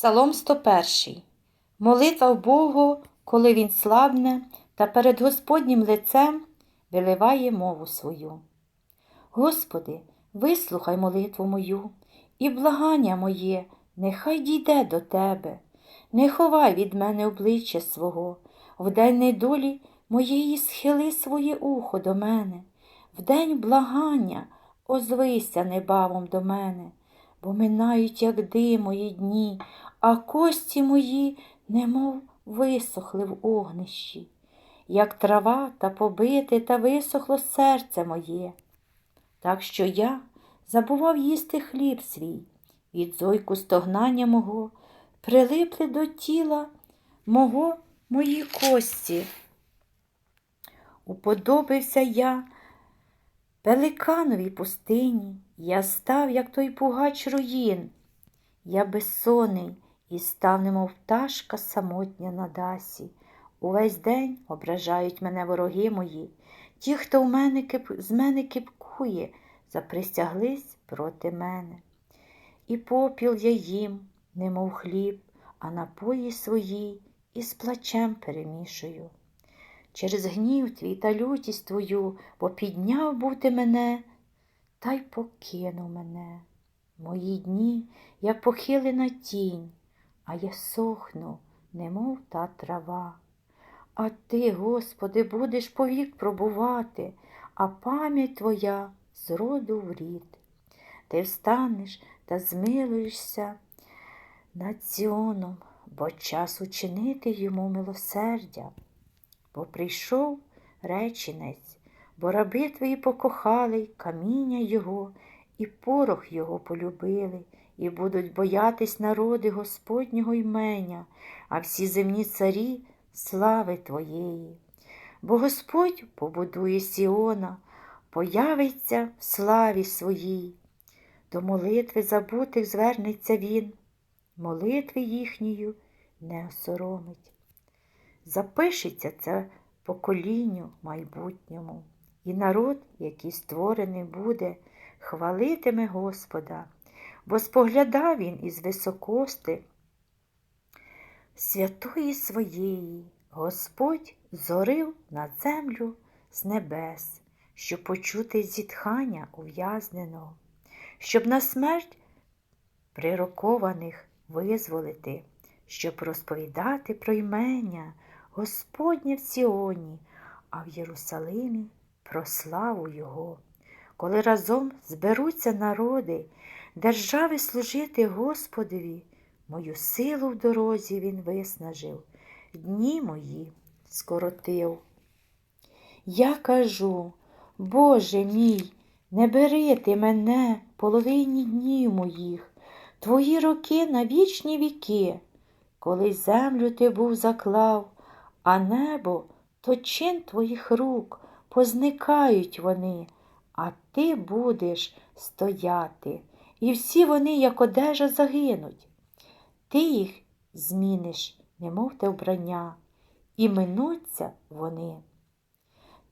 Псалом 101. Молитва в Богу, коли він слабне, та перед Господнім лицем виливає мову свою. Господи, вислухай молитву мою, і благання моє нехай дійде до Тебе. Не ховай від мене обличчя свого, в день недолі моєї схили своє ухо до мене, в день благання озвися небавом до мене, бо минають, як дим мої дні, а кості мої, немов висохли в огнищі, як трава та побите, та висохло серце моє. Так що я забував їсти хліб свій, від зойку стогнання мого, прилипли до тіла мого мої кості. Уподобився я пеликановій пустині, я став, як той пугач руїн. Я безсонний і став, немов пташка самотня на дасі. Увесь день ображають мене вороги мої, ті, хто в мене кип... з мене кипкує, заприсяглись проти мене. І попіл я їм, немов хліб, а напої свої із плачем перемішую. Через гнів твій та лютість твою попідняв був ти мене, та й покинув мене. Мої дні, як похилена тінь, а я сохну, немов та трава. А ти, Господи, будеш повік пробувати, а пам'ять твоя з роду в рід. Ти встанеш та змилуєшся над Сіоном, бо час учинити йому милосердя. Бо прийшов реченець, бо раби твої покохали каміння його, і порох його полюбили, і будуть боятись народи Господнього імення, а всі земні царі слави Твоєї. Бо Господь побудує Сіона, появиться в славі своїй. До молитви забутих звернеться Він, молитви їхньою не осоромить. Запишеться це поколінню майбутньому, і народ, який створений буде, хвалитиме Господа, бо споглядав він із високости святої своєї, Господь зорив на землю з небес, щоб почути зітхання ув'язненого, щоб на смерть прирокованих визволити, щоб розповідати про імення Господнє в Сіоні, а в Єрусалимі про славу Його. Коли разом зберуться народи, держави служити Господові, мою силу в дорозі Він виснажив, дні мої скоротив. Я кажу, Боже мій, не бери ти мене половині днів моїх, твої роки на вічні віки, коли землю ти був заклав, а небо то чин твоїх рук, позникають вони, а ти будеш стояти, і всі вони, як одежа, загинуть. Ти їх зміниш, немов те вбрання, і минуться вони.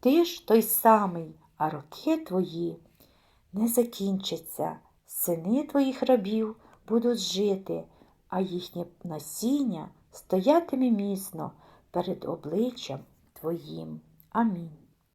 Ти ж той самий, а роки твої не закінчаться, сини твоїх рабів будуть жити, а їхнє насіння стоятиме міцно перед обличчям Твоїм. Амінь.